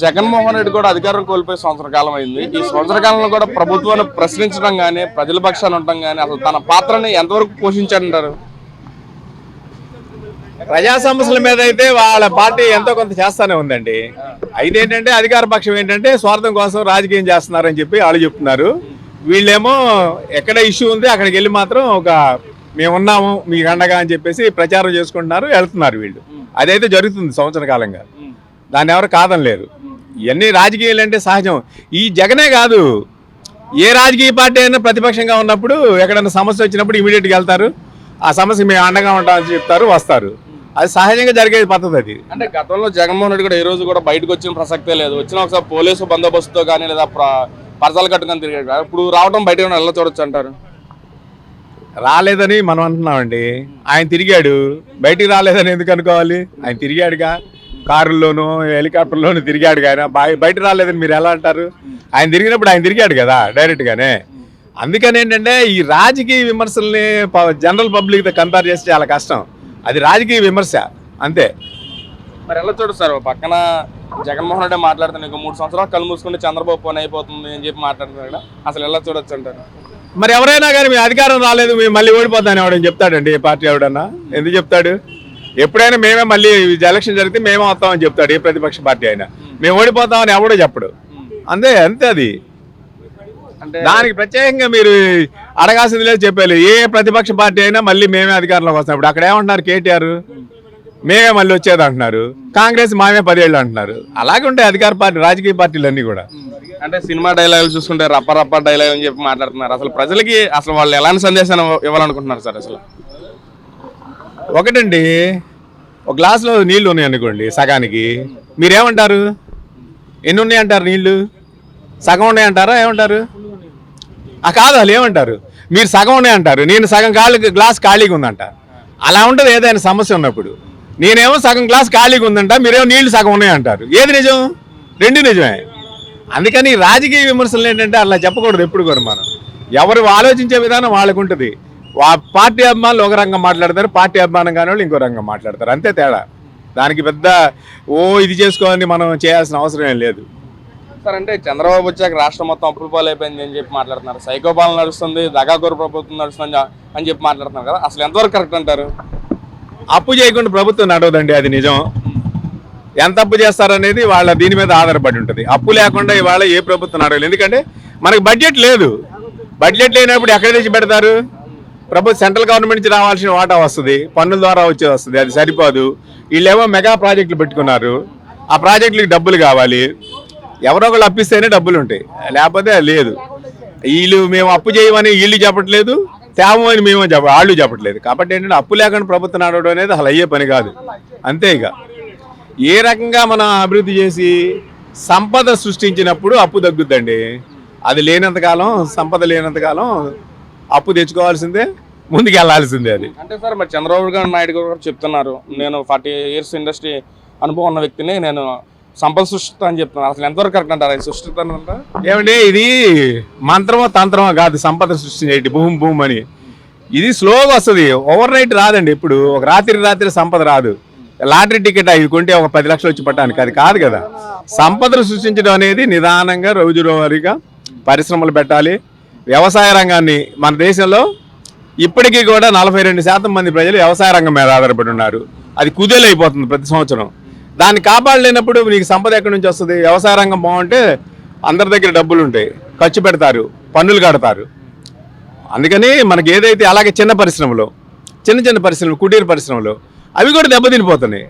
జగన్మోహన్ రెడ్డి కూడా అధికారం కోల్పోయి సంవత్సర కాలం అయింది. ఈ సంవత్సర కాలంలో కూడా ప్రభుత్వాన్ని ప్రశ్నించడం కానీ ప్రజల పక్షాన్ని ఉండడం కానీ అసలు తన పాత్రని ఎంతవరకు పోషించారంటారు? ప్రజా సమస్యల మీద అయితే వాళ్ళ పార్టీ ఎంతో కొంత చేస్తానే ఉందండి. అయితే ఏంటంటే అధికార పక్షం ఏంటంటే స్వార్థం కోసం రాజకీయం చేస్తున్నారని చెప్పి వాళ్ళు చెప్తున్నారు. వీళ్ళేమో ఎక్కడ ఇష్యూ ఉంది అక్కడికి వెళ్ళి మాత్రం ఒక మేము ఉన్నాము మీకు అండగా అని చెప్పేసి ప్రచారం చేసుకుంటున్నారు వెళ్తున్నారు వీళ్ళు. అదైతే జరుగుతుంది సంవత్సర కాలంగా. దాన్ని ఎవరు కాదని లేరు ఇవన్నీ రాజకీయాలు అంటే సహజం. ఈ జగనే కాదు. ఏ రాజకీయ పార్టీ అయినా ప్రతిపక్షంగా ఉన్నప్పుడు ఎక్కడైనా సమస్య వచ్చినప్పుడు ఇమీడియట్గా వెళ్తారు. ఆ సమస్య మేము అండగా ఉంటామని చెప్తారు వస్తారు. అది సహజంగా జరిగే పద్ధతి అది. అంటే గతంలో జగన్మోహన్ రెడ్డి కూడా ఏ రోజు కూడా బయటకు వచ్చిన ప్రసక్తే లేదు. వచ్చిన ఒకసారి పోలీసు బందోబస్తుతో కానీ లేదా ప్ర- పరదాలు కట్టుకొని తిరిగాడు. ఇప్పుడు రావడం బయట ఎలా చూడొచ్చు అంటారు? రాలేదని మనం అంటున్నామండి. ఆయన తిరిగాడు. బయటికి రాలేదని ఎందుకు అనుకోవాలి? ఆయన తిరిగాడుగా. కారుల్లోనూ హెలికాప్టర్లోనూ తిరిగాడు బయ- బయట రాలేదని మీరు ఎలా అంటారు? ఆయన తిరిగినప్పుడు ఆయన తిరిగాడు కదా డైరెక్ట్గానే అందుకని ఏంటంటే ఈ రాజకీయ విమర్శల్ని జనరల్ పబ్లిక్తో కంపేర్ చేస్తే చాలా కష్టం. అది రాజకీయ విమర్శ అంతే. మరి ఎలా చూడొచ్చు సార్ పక్కన జగన్మోహన్ రెడ్డి మాట్లాడుతున్నాడు ఇంకా మూడు సంవత్సరాలు కళ్ళు మూసుకుంటే చంద్రబాబు పని అయిపోతుంది అని చెప్పి మాట్లాడుతున్నాడు కదా. అసలు ఎలా చూడొచ్చు అంటారు? మరి ఎవరైనా కానీ మీ అధికారం రాలేదు మేము మళ్ళీ ఓడిపోతాను ఎవడని చెప్తాడండి ఏ పార్టీ ఎవడన్నా? ఎందుకు చెప్తాడు? ఎప్పుడైనా మేమే మళ్ళీ ఎలక్షన్ జరిగితే మేమే వస్తామని చెప్తాడు ఏ ప్రతిపక్ష పార్టీ అయినా. మేము. ఓడిపోతామని ఎవడో చెప్పడు. అంతే అంతే అది. దానికి ప్రత్యేకంగా మీరు అడగాల్సింది లేదు చెప్పాలి ఏ ప్రతిపక్ష పార్టీ అయినా మళ్ళీ మేమే అధికారంలోకి వస్తాం ఇప్పుడు అక్కడ ఏమంటున్నారు కేటీఆర్? మేమే. మళ్ళీ వచ్చేది అంటున్నారు. కాంగ్రెస్ మామే పదేళ్ళు అంటున్నారు. అలాగే ఉంటాయి అధికార పార్టీ రాజకీయ పార్టీలు అన్నీ కూడా. అంటే సినిమా డైలాగులు చూసుకుంటే రప్ప రప్ప డైలాగ్ అని చెప్పి మాట్లాడుతున్నారు. అసలు ప్రజలకి అసలు వాళ్ళు ఎలాంటి సందేశాన్ని ఇవ్వాలనుకుంటున్నారు సార్ అసలు? ఒకటండి ఒక గ్లాసులో నీళ్ళు ఉన్నాయి అనుకోండి సగానికి. మీరేమంటారు? ఎన్ని ఉన్నాయి అంటారు నీళ్ళు? సగం ఉన్నాయి అంటారా ఏమంటారు? ఆ కాదు వాళ్ళు ఏమంటారు? మీరు సగం ఉన్నాయి అంటారు నేను సగం ఖాళీ గ్లాస్ ఖాళీగా ఉందంట. అలా ఉంటుంది ఏదైనా సమస్య ఉన్నప్పుడు. నేనేమో సగం గ్లాస్ ఖాళీగా ఉందంట మీరేమో నీళ్ళు సగం ఉన్నాయి అంటారు ఏది నిజం? రెండు నిజమే. అందుకని రాజకీయ విమర్శలు ఏంటంటే అలా చెప్పకూడదు ఎప్పుడు కూడా మనం. ఎవరు ఆలోచించే విధానం వాళ్ళకు ఉంటుంది పార్టీ అభిమానులు ఒక రంగం మాట్లాడతారు పార్టీ అభిమానం కాని వాళ్ళు ఇంకో రంగం మాట్లాడతారు. అంతే తేడా. దానికి పెద్ద ఓ ఇది చేసుకోవాలని మనం చేయాల్సిన అవసరం ఏం లేదు. సార్ అంటే చంద్రబాబు వచ్చాక రాష్ట్రం మొత్తం అప్పుల పాలు అయిపోయింది అని చెప్పి మాట్లాడుతున్నారు. సైకోపాలన నడుస్తుంది దగాకోరు ప్రభుత్వం నడుస్తుంది అని చెప్పి మాట్లాడుతున్నారు కదా. అసలు ఎంతవరకు కరెక్ట్ అంటారు? అప్పు చేయకుండా ప్రభుత్వం నడవదండి అది నిజం. ఎంత అప్పు చేస్తారనేది వాళ్ళ దీని మీద ఆధారపడి ఉంటుంది. అప్పు లేకుండా ఇవాళ ఏ ప్రభుత్వం నడవలేదు. ఎందుకంటే మనకి బడ్జెట్ లేదు. బడ్జెట్ లేనప్పుడు ఎక్కడ తెచ్చి పెడతారు? ప్రభుత్వ సెంట్రల్ గవర్నమెంట్ నుంచి రావాల్సిన వాటా వస్తుంది పన్నుల ద్వారా వచ్చే వస్తుంది అది సరిపోదు. వీళ్ళేమో మెగా ప్రాజెక్టులు పెట్టుకున్నారు. ఆ ప్రాజెక్టులకు డబ్బులు కావాలి. ఎవరో ఒకళ్ళు అప్పిస్తేనే డబ్బులు ఉంటాయి. లేకపోతే లేదు. వీళ్ళు మేము అప్పు చేయమని వీళ్ళు చెప్పట్లేదు తేమని మేము చెప్ప వాళ్ళు చెప్పట్లేదు. కాబట్టి ఏంటంటే అప్పు లేకుండా ప్రభుత్వం నడవడం అనేది అసలు అయ్యే పని కాదు. అంతే ఇక. ఏ రకంగా మనం అభివృద్ధి చేసి సంపద సృష్టించినప్పుడు అప్పు తగ్గుద్దండి? అది లేనంతకాలం సంపద లేనంతకాలం అప్పు తెచ్చుకోవాల్సిందే ముందుకు వెళ్ళాల్సిందే అది. అంటే సార్ మరి చంద్రబాబు గారు నాయుడు గారు కూడా చెప్తున్నారు నేను ఫార్టీ ఇయర్స్ ఇండస్ట్రీ అనుభవం ఉన్న వ్యక్తిని నేను సంపద సృష్టిత అని చెప్తున్నాను అసలు ఎంతవరకు కరెక్ట్ అంటారు? అది సృష్టిస్తానంట ఏమండి ఇది మంత్రమో తంత్రమో కాదు సంపద సృష్టించేటి భూమి భూమి అని. ఇది స్లోగా వస్తుంది ఓవర్ నైట్ రాదండి ఇప్పుడు ఒక రాత్రి రాత్రి సంపద రాదు. లాటరీ టికెట్ అవి కొంటే ఒక పది లక్షలు వచ్చి పట్టడానికి అది కాదు కదా. సంపదను సృష్టించడం అనేది నిదానంగా రోజు రోజుగా పరిశ్రమలు పెట్టాలి వ్యవసాయ రంగాన్ని మన దేశంలో ఇప్పటికీ కూడా నలభై రెండు శాతం మంది ప్రజలు వ్యవసాయ రంగం మీద ఆధారపడి ఉన్నారు. అది కుదేలైపోతుంది ప్రతి సంవత్సరం. దాన్ని కాపాడలేనప్పుడు నీకు సంపద ఎక్కడి నుంచి వస్తుంది? వ్యవసాయ రంగం బాగుంటే అందరి దగ్గర డబ్బులు ఉంటాయి. ఖర్చు పెడతారు పన్నులు కడతారు. అందుకని మనకి ఏదైతే అలాగే చిన్న పరిశ్రమలు చిన్న చిన్న పరిశ్రమలు కుటీర పరిశ్రమలు అవి కూడా దెబ్బతినిపోతున్నాయి.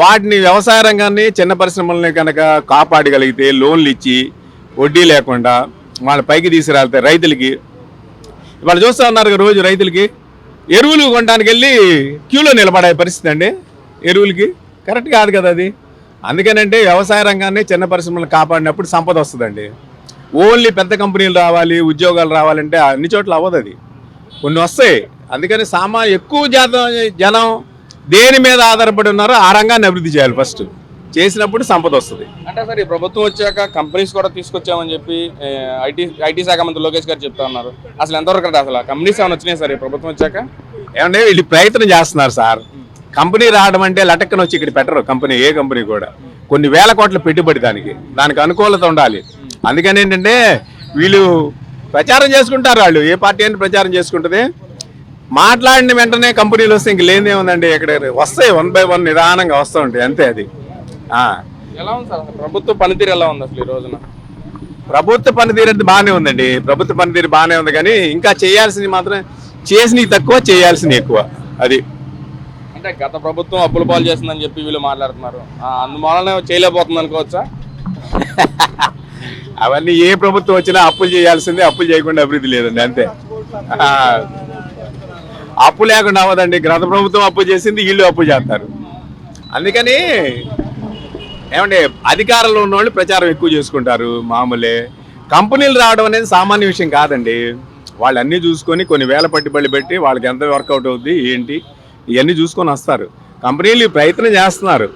వాటిని వ్యవసాయ రంగాన్ని చిన్న పరిశ్రమల్ని కనుక కాపాడగలిగితే లోన్లు ఇచ్చి వడ్డీ లేకుండా వాళ్ళ పైకి తీసుకురాలితే రైతులకి. వాళ్ళు చూస్తూ ఉన్నారు రోజు రైతులకి. ఎరువులు కొనడానికి వెళ్ళి క్యూలో నిలబడే పరిస్థితి అండి. ఎరువులకి. కరెక్ట్ కాదు కదా అది. అందుకనంటే వ్యవసాయ రంగాన్ని చిన్న పరిశ్రమలు కాపాడినప్పుడు సంపద వస్తుందండి. ఓన్లీ పెద్ద కంపెనీలు రావాలి ఉద్యోగాలు రావాలంటే అన్ని చోట్ల అవ్వదు అది. కొన్ని వస్తాయి. అందుకని సామా ఎక్కువ జాతం జనం దేని మీద ఆధారపడి ఉన్నారో ఆ రంగాన్ని అభివృద్ధి చేయాలి ఫస్ట్. చేసినప్పుడు సంపద వస్తుంది. అంటే సార్ ఈ ప్రభుత్వం వచ్చాక కంపెనీస్ కూడా తీసుకొచ్చామని చెప్పి ఐటీ ఐటీ శాఖ మంత్రి లోకేష్ గారు చెప్తా ఉన్నారు. అసలు ఎంతవరకు కరెక్ట్ అసలు? కంపెనీస్ ఏమైనా వచ్చినాయి సార్ ఈ ప్రభుత్వం వచ్చాక? ఏమంటే వీళ్ళు ప్రయత్నం చేస్తున్నారు సార్. కంపెనీ రావడం అంటే లటక్కన వచ్చి ఇక్కడ పెట్టరు కంపెనీ ఏ కంపెనీ కూడా. కొన్ని వేల కోట్ల పెట్టుబడి దానికి. దానికి అనుకూలత ఉండాలి. అందుకని ఏంటంటే వీళ్ళు ప్రచారం చేసుకుంటారు వాళ్ళు. ఏ పార్టీ అని ప్రచారం చేసుకుంటుంది. మాట్లాడిన వెంటనే కంపెనీలు వస్తే ఇంక లేనిదేముందండి ఇక్కడ వస్తాయి వన్ బై వన్ నిదానంగా వస్తూ ఉంటాయి. అంతే అది. ఎలా ఉంది సార్? ప్రభుత్వ పనితీరు ఎలా ఉంది అసలు ఈ రోజున? ప్రభుత్వ పనితీరు అంటే బాగానే ఉందండి. ప్రభుత్వ పనితీరు బాగానే ఉంది కానీ ఇంకా చేయాల్సింది మాత్రం చేసినవి తక్కువ చేయాల్సింది ఎక్కువ. అది. అంటే గత ప్రభుత్వం అప్పుల పాలు చేస్తుందని చెప్పి వీళ్ళు మాట్లాడుతున్నారు. అందువలన చేయలేకపోతుంది అనుకోవచ్చా? అవన్నీ ఏ ప్రభుత్వం వచ్చినా అప్పులు చేయాల్సిందే అప్పులు చేయకుండా అభివృద్ధి లేదండి అంతే. అప్పు లేకుండా అవ్వదండి. గత ప్రభుత్వం అప్పు చేసింది వీళ్ళు అప్పు చేస్తారు. అందుకని ఏమంటే అధికారంలో ఉన్న వాళ్ళు ప్రచారం ఎక్కువ చేసుకుంటారు మామూలే. కంపెనీలు రావడం అనేది సామాన్య విషయం కాదండి. వాళ్ళు అన్నీ చూసుకొని కొన్ని వేల పట్టుబడి పెట్టి వాళ్ళకి ఎంత వర్కౌట్ అవుద్ది ఏంటి ఇవన్నీ చూసుకొని వస్తారు. కంపెనీలు ప్రయత్నం చేస్తున్నారు.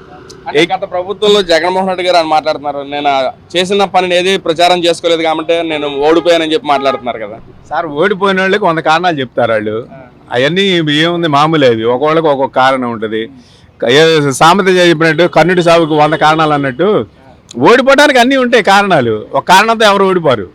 గత ప్రభుత్వంలో జగన్మోహన్ రెడ్డి గారు అని మాట్లాడుతున్నారు. నేను చేసిన పనిని ఏది ప్రచారం చేసుకోలేదు కాబట్టి నేను ఓడిపోయానని చెప్పి మాట్లాడుతున్నారు కదా. సార్ ఓడిపోయిన వాళ్ళకి వంద కారణాలు చెప్తారు వాళ్ళు. అవన్నీ ఏముంది మామూలే అవి. ఒక్కొక్కళ్ళకి ఒక్కొక్క కారణం ఉంటుంది. సామెత చెప్పినట్టు కర్ణుడి సాగుకు వంద కారణాలు అన్నట్టు ఓడిపోవడానికి అన్నీ ఉంటాయి కారణాలు. ఒక కారణంతో ఎవరు ఓడిపోరు.